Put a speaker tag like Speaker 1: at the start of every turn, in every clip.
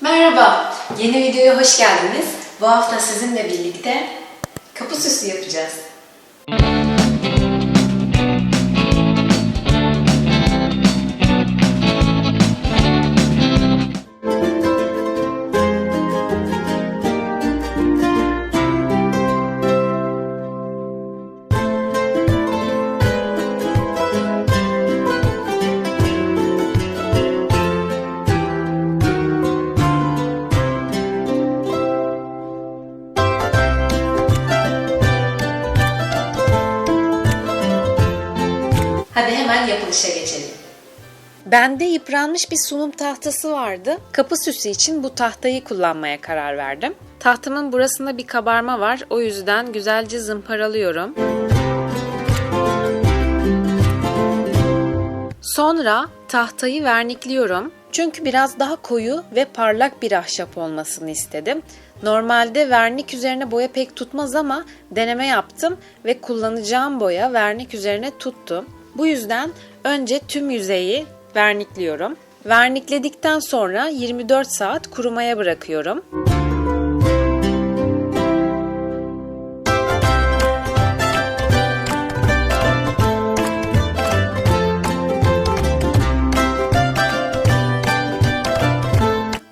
Speaker 1: Merhaba, yeni videoya hoş geldiniz. Bu hafta sizinle birlikte kapı süsü yapacağız. Hadi hemen yapılışa geçelim. Bende yıpranmış bir sunum tahtası vardı. Kapı süsü için bu tahtayı kullanmaya karar verdim. Tahtamın burasında bir kabarma var. O yüzden güzelce zımparalıyorum. Sonra tahtayı vernikliyorum. Çünkü biraz daha koyu ve parlak bir ahşap olmasını istedim. Normalde vernik üzerine boya pek tutmaz ama deneme yaptım ve kullanacağım boya vernik üzerine tuttu. Bu yüzden önce tüm yüzeyi vernikliyorum. Vernikledikten sonra 24 saat kurumaya bırakıyorum.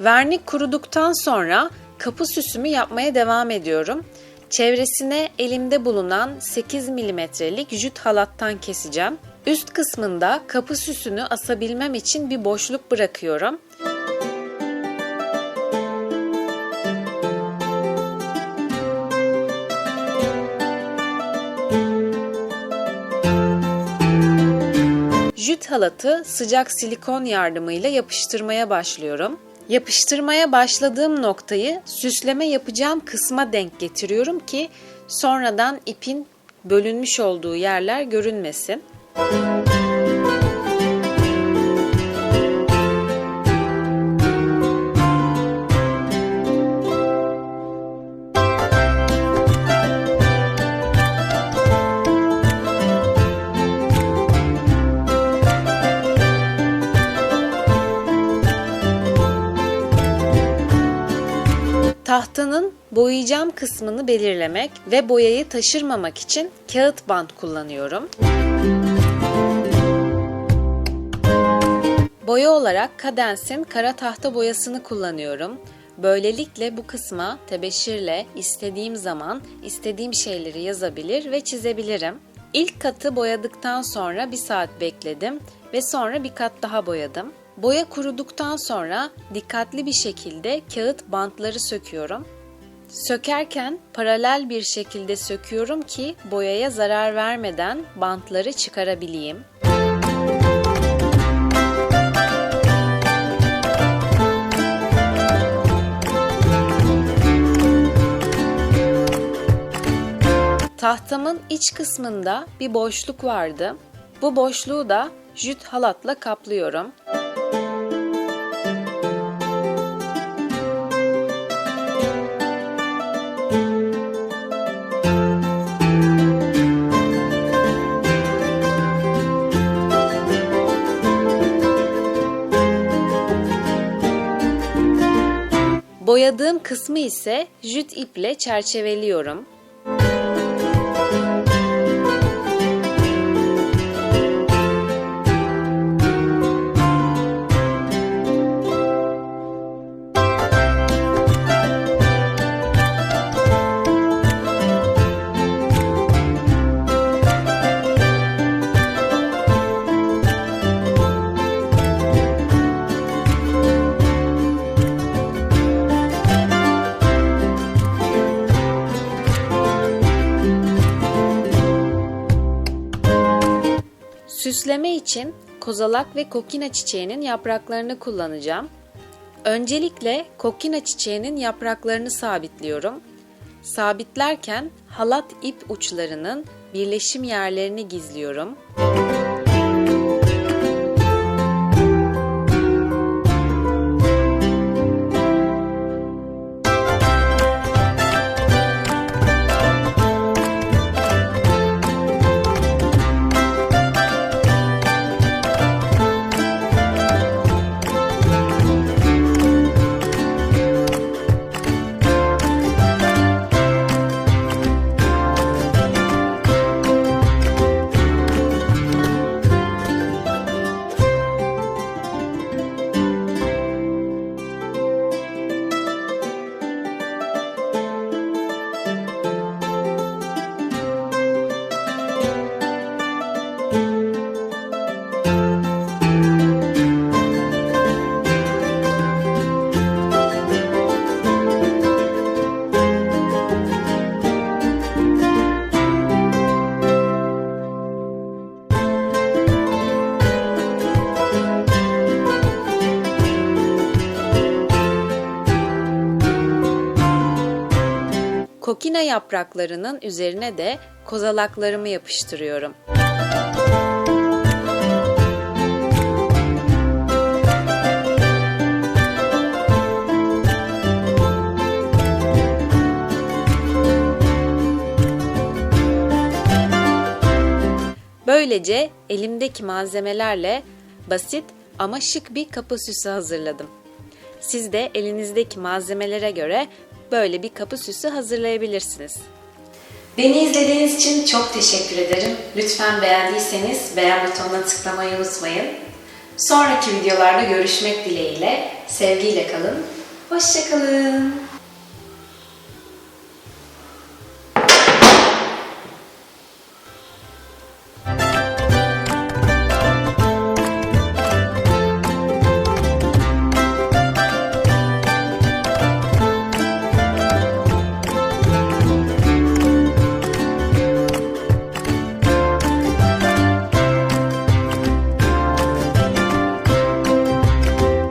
Speaker 1: Vernik kuruduktan sonra kapı süsümü yapmaya devam ediyorum. Çevresine elimde bulunan 8 milimetrelik jüt halattan keseceğim. Üst kısmında kapı süsünü asabilmem için bir boşluk bırakıyorum. Jüt halatı sıcak silikon yardımıyla yapıştırmaya başlıyorum. Yapıştırmaya başladığım noktayı süsleme yapacağım kısma denk getiriyorum ki sonradan ipin bölünmüş olduğu yerler görünmesin. thank you. Boyayacağım kısmını belirlemek ve boyayı taşırmamak için kağıt bant kullanıyorum. Boya olarak Cadenz'in kara tahta boyasını kullanıyorum. Böylelikle bu kısma tebeşirle istediğim zaman istediğim şeyleri yazabilir ve çizebilirim. İlk katı boyadıktan sonra bir saat bekledim ve sonra bir kat daha boyadım. Boya kuruduktan sonra dikkatli bir şekilde kağıt bantları söküyorum. Sökerken paralel bir şekilde söküyorum ki boyaya zarar vermeden bantları çıkarabileyim. Tahtamın iç kısmında bir boşluk vardı. Bu boşluğu da jüt halatla kaplıyorum. Boyadığım kısmı ise jüt iple çerçeveliyorum. Süsleme için kozalak ve kokina çiçeğinin yapraklarını kullanacağım. Öncelikle kokina çiçeğinin yapraklarını sabitliyorum. Sabitlerken halat ip uçlarının birleşim yerlerini gizliyorum. Kokina yapraklarının üzerine de kozalaklarımı yapıştırıyorum. Böylece elimdeki malzemelerle basit ama şık bir kapı süsü hazırladım. Siz de elinizdeki malzemelere göre böyle bir kapı süsü hazırlayabilirsiniz. Beni izlediğiniz için çok teşekkür ederim. Lütfen beğendiyseniz beğen butonuna tıklamayı unutmayın. Sonraki videolarda görüşmek dileğiyle, sevgiyle kalın. Hoşçakalın.